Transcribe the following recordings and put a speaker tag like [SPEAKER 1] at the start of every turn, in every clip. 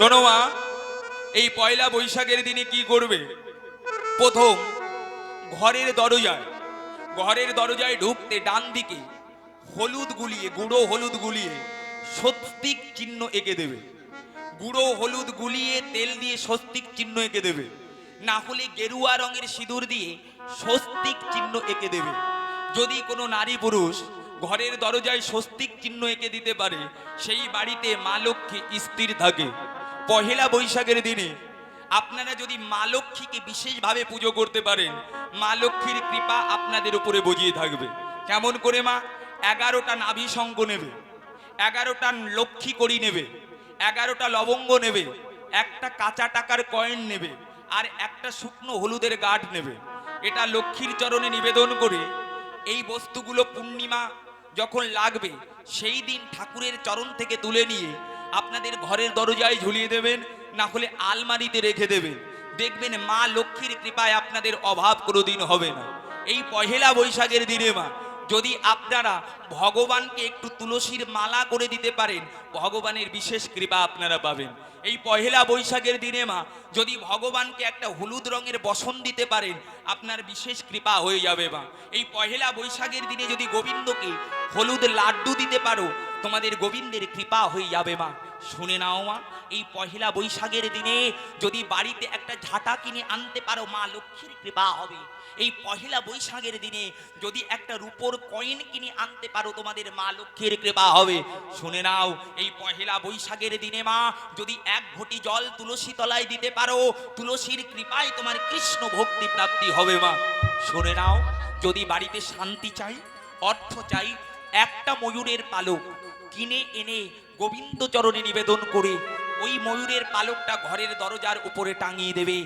[SPEAKER 1] শোনো মা, এই পয়লা বৈশাখের দিনে কি করবে? প্রথম, ঘরের দরজায় ঘরের দরজায় ঢুকতে ডান দিকে হলুদ গুলিয়ে, গুঁড়ো হলুদ গুলিয়ে স্বস্তিক চিহ্ন এঁকে দেবে। গুঁড়ো হলুদ গুলিয়ে তেল দিয়ে স্বস্তিক চিহ্ন এঁকে দেবে। না হলে গেরুয়া রঙের সিঁদুর দিয়ে স্বস্তিক চিহ্ন এঁকে দেবে। যদি কোনো নারী পুরুষ ঘরের দরজায় স্বস্তিক চিহ্ন এঁকে দিতে পারে, সেই বাড়িতে মা লক্ষ্মী স্থির থাকে। পহেলা বৈশাখের দিনে আপনারা যদি মা লক্ষ্মীকে বিশেষভাবে পুজো করতে পারেন, মা লক্ষ্মীর কৃপা আপনাদের উপরে বজিয়ে থাকবে। কেমন করে মা? এগারোটা নাভি শঙ্খ নেবে, এগারোটা লক্ষ্মী করি নেবে, এগারোটা লবঙ্গ নেবে, একটা কাঁচা টাকার কয়েন নেবে, আর একটা শুকনো হলুদের গাঠ নেবে। এটা লক্ষ্মীর চরণে নিবেদন করে এই বস্তুগুলো পূর্ণিমা যখন লাগবে, সেই দিন ঠাকুরের চরণ থেকে তুলে নিয়ে আপনাদের ঘরের দরজায় ঝুলিয়ে দেবেন, না হলে আলমারিতে রেখে দেবেন। দেখবেন মা লক্ষ্মীর কৃপায় আপনাদের অভাব কোনোদিন হবে না। এই পহেলা বৈশাখের দিনে মা, যদি আপনারা ভগবানকে একটু তুলসীর মালা করে দিতে পারেন, ভগবানের বিশেষ কৃপা আপনারা পাবেন। এই পহেলা বৈশাখের দিনে মা, যদি ভগবানকে একটা হলুদ রঙের বসন দিতে পারেন, আপনার বিশেষ কৃপা হয়ে যাবে মা। এই পহেলা বৈশাখের দিনে যদি গোবিন্দকে হলুদ লাড্ডু দিতে পারো, তোমাদের গোবিন্দের কৃপা হয়ে যাবে মা। শুনে নাও মা, এই পহেলা বৈশাখের দিনে যদি বাড়িতে একটা ঝাঁটা কিনে আনতে পারো, মা লক্ষ্মীর কৃপা হবে। এই পহেলা বৈশাখের দিনে যদি একটা রূপোর কয়েন কিনে আনতে পারো, তোমাদের মা লক্ষ্মীর কৃপা হবে। শুনে নাও, এই পহেলা বৈশাখের দিনে মা, যদি এক ঘটি জল তুলসী তলায় দিতে পারো, তুলসীর কৃপায় তোমার কৃষ্ণ ভক্তি প্রাপ্তি হবে মা। শুনে নাও, যদি বাড়িতে শান্তি চাই, অর্থ চাই, একটা ময়ূরের পালক কিনে এনে গোবিন্দ চরণে নিবেদন করে ওই ময়ূরের পালকটা ঘরের দরজার উপরে টাঙিয়ে দেবে।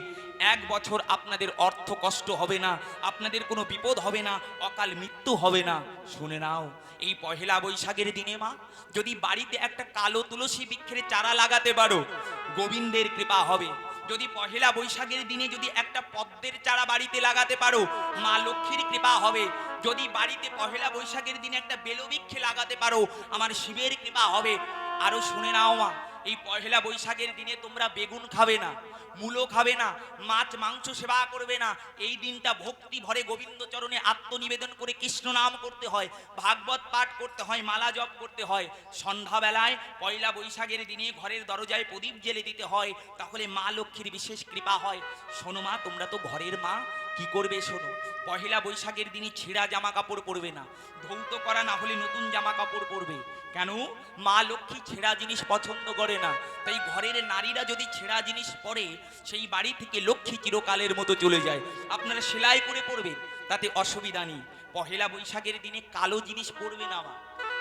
[SPEAKER 1] এক বছর আপনাদের অর্থ কষ্ট হবে না, আপনাদের কোনো বিপদ হবে না, অকাল মৃত্যু হবে না। শুনে নাও, এই পহেলা বৈশাখের দিনে মা, যদি বাড়িতে একটা কালো তুলসী বৃক্ষের চারা লাগাতে পারো, গোবিন্দের কৃপা হবে। যদি পহেলা বৈশাখের দিনে যদি একটা পদ্মের চারা বাড়িতে লাগাতে পারো, মা লক্ষ্মীর কৃপা হবে। যদি বাড়িতে পহেলা বৈশাখের দিনে একটা বেলবৃক্ষে লাগাতে পারো, আমার শিবের কৃপা হবে। আরও শুনে নাও মা, এই পহেলা বৈশাখের দিনে তোমরা বেগুন খাবে না, মূলো খাবে না, মাছ, মাংস সেবা করবে না। এই দিনটা ভক্তি ভরে গোবিন্দ চরণে আত্মনিবেদন করে কৃষ্ণ নাম করতে হয়, ভাগবত পাঠ করতে হয়, মালা জপ করতে হয়। সন্ধ্যাবেলায় পয়লা বৈশাখের দিনে ঘরের দরজায় প্রদীপ জেলে দিতে হয়, তাহলে মা লক্ষ্মীর বিশেষ কৃপা হয়। শোনো মা, তোমরা তো ঘরের মা কি করবে শোনো? পহেলা বৈশাখের দিনই ছেঁড়া জামা কাপড় পরবে না। ধৌত করা না হলে নতুন জামা কাপড় পরবে। কেন? মা লক্ষ্মী ছেঁড়া জিনিস পছন্দ করে না। তাই ঘরের নারীরা যদি ছেঁড়া জিনিস পরে, সেই বাড়ি থেকে লক্ষ্মী চিরকালের মতো চলে যায়। আপনারা সেলাই করে পরবেন, তাতে অসুবিধা নেই। পহেলা বৈশাখের দিনে কালো জিনিস পরবে না মা।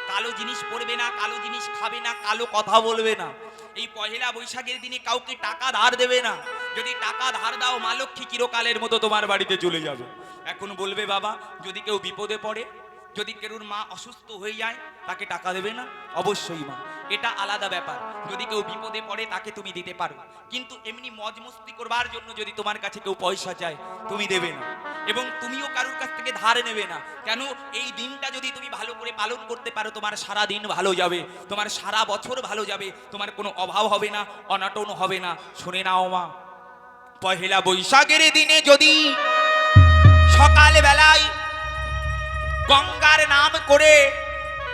[SPEAKER 1] কালো জিনিস পরবে না, কালো জিনিস খাবে না, কালো কথা বলবে না। এই পহেলা বৈশাখের দিনে কাউকে টাকা ধার দেবে না। যদি টাকা ধার দাও, মা লক্ষ্মী চিরকালের মতো তোমার বাড়িতে চলে যাবে। এখন বলবে, বাবা, যদি কেউ বিপদে পড়ে, যদি কেরুর মা অসুস্থ হয়ে যায়, তাকে টাকা দেবে না? অবশ্যই মা। এটা আলাদা ব্যাপার। যদি কেউ বিপদে পড়ে, তাকে তুমি দিতে পারো। কিন্তু এমনি মজ মস্তি করবার জন্য যদি তোমার কাছে কেউ পয়সা চায়, তুমি দেবে না। এবং তুমিও কারোর কাছ থেকে ধার নেবে না। কেন? এই দিনটা যদি তুমি ভালো করে পালন করতে পারো, তোমার সারা দিন ভালো যাবে। তোমার সারা বছর ভালো যাবে। তোমার কোনো অভাব হবে না, অনাটন হবে না। শুনে নাও মা। পহেলা বৈশাখের দিনে যদি সকাল বেলায় গঙ্গার নাম করে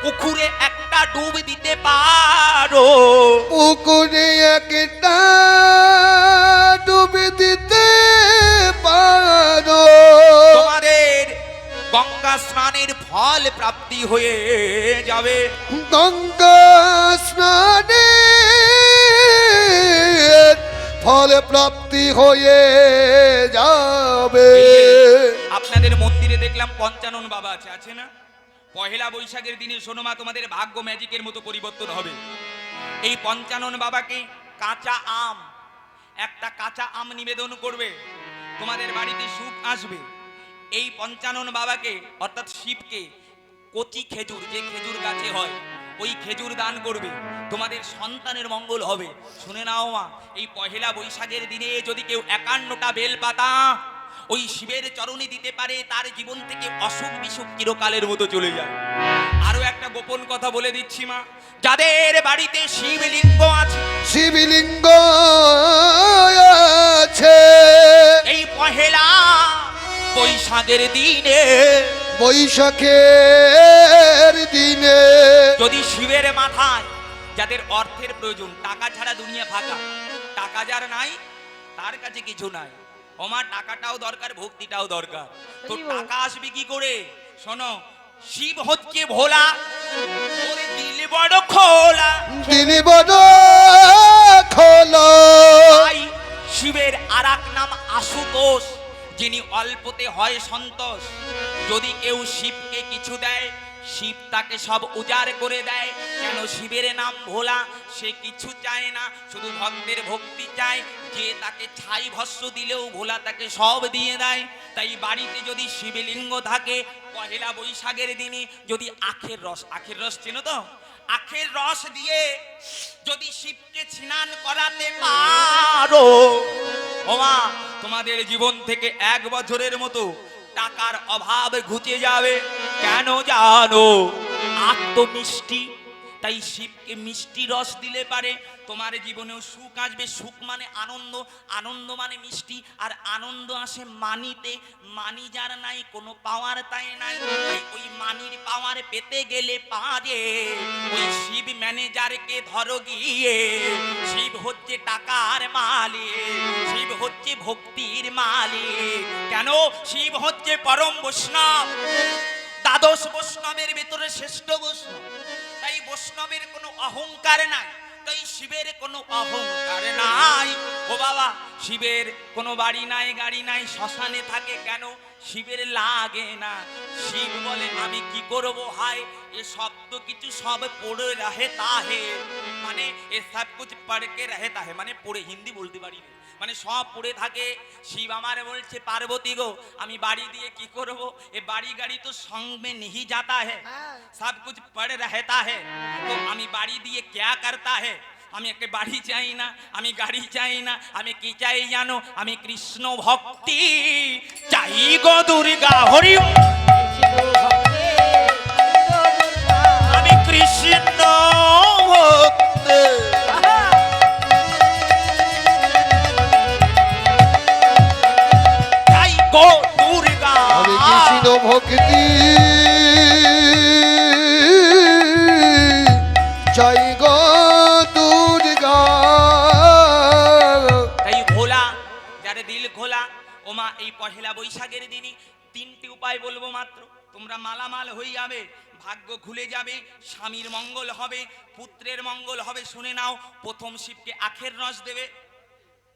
[SPEAKER 1] পুকুরে একটা ডুব দিতে পারো।
[SPEAKER 2] পুকুরে একটা ডুব দিতে পারো।
[SPEAKER 1] তোমাদের গঙ্গা স্নানের ফল প্রাপ্তি হয়ে যাবে।
[SPEAKER 2] গঙ্গা স্নানে ফল প্রাপ্তি হয়ে যাবে।
[SPEAKER 1] আপনাদের মন্দিরে দেখলাম পঞ্চানন বাবা আছে আছে না? পহেলা বৈশাখের দিনে সোনোমা তোমাদের ভাগ্য ম্যাজিকের মতো পরিবর্তন হবে। এই পঞ্চানন বাবাকে কাঁচা আম, একটা কাঁচা আম নিবেদন করবে। তোমাদের বাড়িতে সুখ আসবে। এই পঞ্চানন বাবাকে, অর্থাৎ শিবকে, কচি খেজুর, যে খেজুর গাছে হয় ওই খেজুর দান করবে তোমাদের সন্তানের মঙ্গল হবে। শুনে নাও মা এই পহেলা বৈশাখের দিনে যদি কেউ একান্নটা বেল পাতা ওই শিবের চরণে দিতে পারে তার জীবন থেকে অসুখ বিসুখ চিরকালের মতো চলে যায়। আরও একটা গোপন কথা বলে দিচ্ছি মা যাদের বাড়িতে শিবলিঙ্গ আছে
[SPEAKER 2] শিবলিঙ্গ আছে।
[SPEAKER 1] এই পহেলা বৈশাখের দিনে
[SPEAKER 2] বৈশাখের দিনে।
[SPEAKER 1] যদি শিবের মাথায় যাদের অর্থের প্রয়োজন টাকা ছাড়া দুনিয়া ফাঁকা টাকা যার নাই তার কাছে কিছু নাই। ওমার টাকাটাও দরকার ভক্তিটাও দরকার। তো টাকা আসবে কি করে? শোনো শিব হচ্ছে ভোলা ওর দিল বড় খোলা।
[SPEAKER 2] বড় খোলো।
[SPEAKER 1] শিবের আর নাম আশুতোষ যিনি অল্পতে হয় সন্তোষ। যদি কেউ শিবকে কিছু দেয় শিব তাকে সব উজাড় করে দেয়। কেন শিবের নাম ভোলা? সে কিছু চায় না, শুধু ভক্তের ভক্তি চায়। যে তাকে ছাই ভস্য দিলেও ভোলা তাকে সব দিয়ে দেয়। তাই বাড়িতে যদি শিবলিঙ্গ থাকে, পহেলা বৈশাখের দিনে যদি আখের রস আখের রস চেনো তো? আখের রস দিয়ে যদি শিবকে স্নান করাতে পারো। ওমা তোমাদের জীবন থেকে এক বছরের মতো টাকার অভাব ঘুচে যাবে। কেন জানো? আত্মমিষ্টি তাই শিবকে মিষ্টি রস দিলে পারে। তোমার জীবনেও সুখ আসবে। সুখ মানে আনন্দ আনন্দ মানে মিষ্টি, আর আনন্দ আসে মানিতে। মানি যার নাই, কোনো পাওয়ার তাই নাই। ওই মানির পাওয়ার পেতে গেলে পারে। ওই শিব ম্যানেজারকে ধরো গিয়ে। শিব হচ্ছে টাকার মালিক, শিব হচ্ছে ভক্তির মালিক। কেন? শিব হচ্ছে পরম বৈষ্ণব। দ্বাদশ বৈষ্ণবের ভিতরে শ্রেষ্ঠ বৈষ্ণব। বৈষ্ণবের কোনো অহংকার নাই। তাই শিবের কোনো অহংকার নাই। ও বাবা, শিবের কোনো বাড়ি নাই, গাড়ি নাই, শ্মশানে থাকে কেন? শিবের লাগে না। শিব বলে, আমি কি করব? হায়, এ শব্দ কিছু সব পড়ে রহে তাহে। মানে এ সব কিছু পড়কে রহে তাহে? মানে পড়ে হিন্দি বলতে পারি না। মানে সব পড়ে থাকে। শিব আমার বলছে পার্বতী গো আমি বাড়ি দিয়ে কি করব? এ বাড়ি গাড়ি তো সঙ্গে নিহি যাতা হ্যাঁ। সব কিছু পড়ে রহতা হে। তো আমি বাড়ি দিয়ে ক্যা করতা হ্যাঁ আমি একটা বাড়ি চাই না আমি গাড়ি চাই না আমি কি চাই জানো? আমি কৃষ্ণ ভক্তি চাই গো দুর্গা হরি। আমি কৃষ্ণ ভক্তি।
[SPEAKER 2] ভক্তি। চাই গো দুর্গা।
[SPEAKER 1] ভোলা, যার দিল খোলা ওমা এই পহেলা বৈশাখের দিনই তিনটি উপায় বলব মাত্র। তোমরা মালামাল হয়ে যাবে, ভাগ্য খুলে যাবে, স্বামীর মঙ্গল হবে, পুত্রের মঙ্গল হবে, শুনে নাও, প্রথম শিবকে আখের রস দেবে।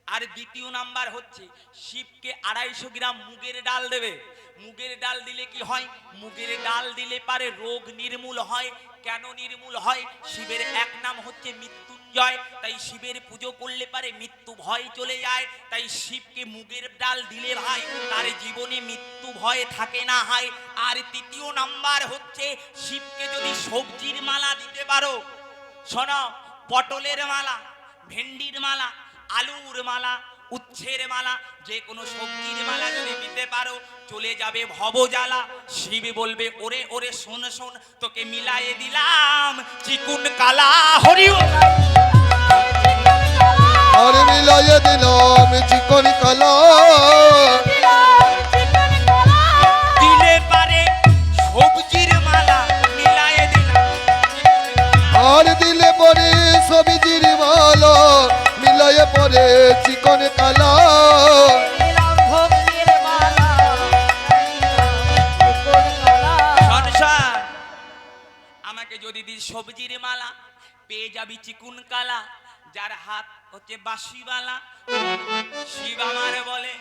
[SPEAKER 1] আর দ্বিতীয় নাম্বার হচ্ছে, শিবকে আড়াইশো গ্রাম মুগের ডাল দেবে। মুগের ডাল দিলে কি হয়? মুগের ডাল দিলে পারে রোগ নির্মূল হয়। কেন নির্মূল হয়? শিবের এক নাম হচ্ছে মৃত্যুঞ্জয়। তাই শিবের পুজো করলে পারে মৃত্যু ভয় চলে যায়। তাই শিবকে মুগের ডাল দিলে ভাই, তার জীবনে মৃত্যু ভয় থাকে না হয়। আর তৃতীয় নাম্বার হচ্ছে, শিবকে যদি সবজির মালা দিতে পারো, শোনো, পটলের মালা, ভেন্ডির মালা আলুর মালা উচ্ছের মালা যে কোনো সবজির মালা যদি দিতে পারো চলে যাবে ভবজ্বালা শিব বলবে ওরে ওরে শোন শোন তোকে মিলায়ে দিলাম চিকুন কালা হরি ওম।
[SPEAKER 2] আর মিলাইয়ে দিলাম চিকন কালা।
[SPEAKER 1] দিলে পারে সবজির
[SPEAKER 2] পরে চিকন কালা।
[SPEAKER 1] আমাকে যদি দিস সবজির মালা পেয়ে যাবি চিকুন কালা যার হাত হচ্ছে বাঁশিওয়ালা। শিব আমারে বলে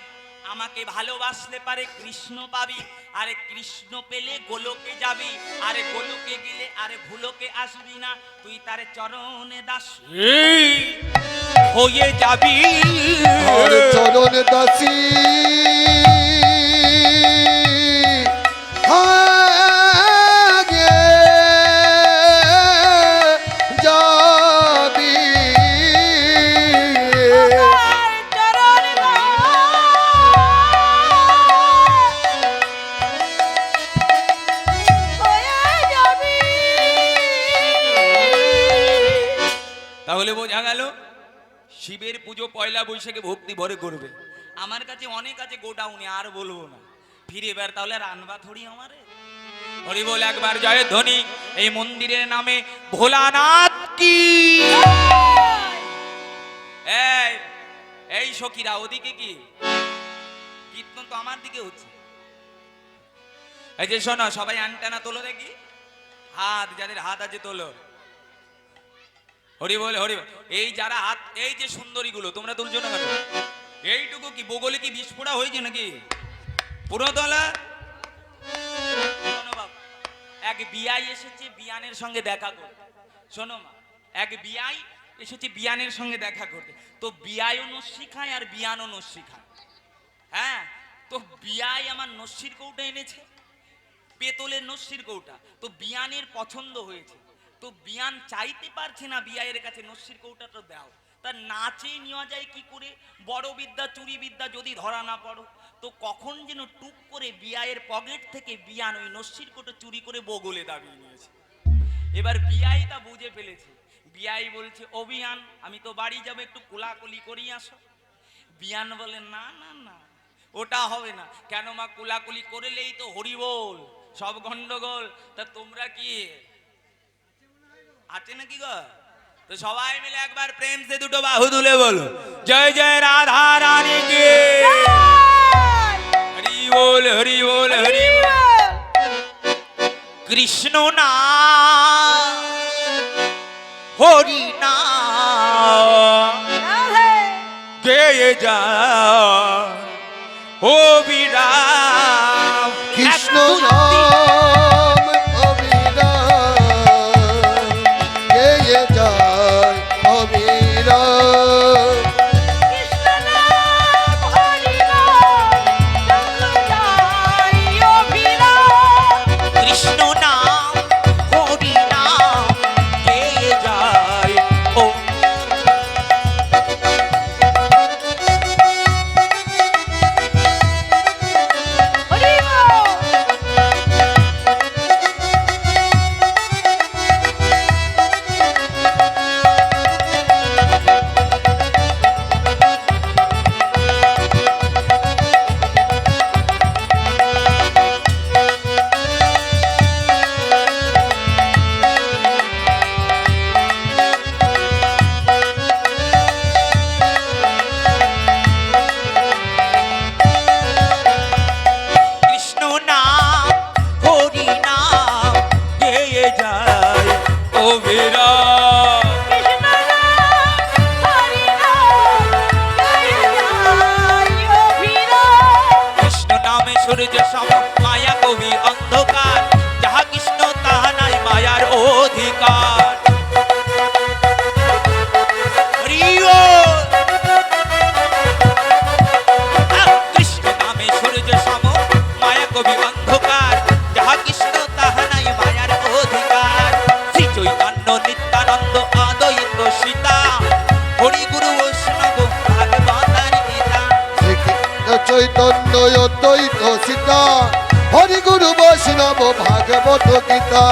[SPEAKER 1] আমাকে ভালোবাসলে পারে কৃষ্ণ পাবি আরে কৃষ্ণ পেলে গোলকে যাবি আরে গোলকে গেলে আরে ভুলোকে আসবি না। তুই তার চরণে দাস। হয়ে যাবি।
[SPEAKER 2] চরণ দাসী।
[SPEAKER 1] শিবের পুজো পয়লা বৈশাখে ভক্তি ভরে করবে। আমার কাছে অনেক আছে গোডাউনে, আর বলব না। ফিরে এবার তাহলে রানবা থরি আমারে? হরি বল একবার জয় ধ্বনি, এই মন্দিরের নামে ভোলানাথ কি? এই এই সখীরা, ওদিকে কি? কীর্তন তো আমার দিকে হচ্ছে। এই যে শোনো, সবাই আনটানা তোলো দেখি। হাত, যাদের হাত আছে তোলো। হরি বল হরি। এই যারা হাত এই যে সুন্দরীগুলো তোমরা তুলছো না কেন? এইটুকু কি বগলে কি বিস্ফোরা হয়েছে নাকি? পুরো তলা শোনো বাবা, এক বিয়াই এসেছে বিয়ানের সঙ্গে দেখা করতে। শোনো মা এক বিয়াই এসেছে বিয়ানের সঙ্গে দেখা করতে। তো বিয়াইও নস শিখায় আর বিয়ানও নস শিখায় হ্যাঁ তো বিয়াই আমার নস্যির কৌটা এনেছে পেতলের নস্যির কৌটা। তো বিয়ানের পছন্দ হয়েছে। তো বিয়ান চাইতে পারছে না বিয়ায়ের কাছে, নস্যির তো দাও। তা নাচে নেওয়া যায় কি করে? বড় বিদ্যা, চুরি বিদ্যা যদি ধরা না পড়ো, তো কখন যেন টুক করে বিয়ায়ের পকেট থেকে বিয়ান ওই নস্যির কৌটা চুরি করে বগলে দাবিয়ে নিয়েছে। এবার বিয়াই তা বুঝে ফেলেছে। বিয়াই বলছে অভিয়ান আমি তো বাড়ি যাব, একটু কোলাকুলি করিয়ে আসো। বিয়ান বলে, না না না, ওটা হবে না। কেন মা কোলাকুলি করলেই তো হরিবোল, সব গন্ডগোল। তা তোমরা কি আছে নাকি গো? তো সবাই মিলে একবার প্রেম সে দুটো বাহু তুলে বলো। জয় জয় রাধা রানী কি। হরি বল হরি বল হরি কৃষ্ণ না হরি না। গেয়ে যা। ও সূর্য সম কবি অন্ধকার, যাহা কৃষ্ণ তাহা মায়ার অধিকার। কৃষ্ণ নামে সূর্য সম মায়া কবি অন্ধকার, যাহা চৈতন্য
[SPEAKER 2] অদ্বৈত সীতা। হরিগুরু বৈষ্ণব ভাগবত গীতা।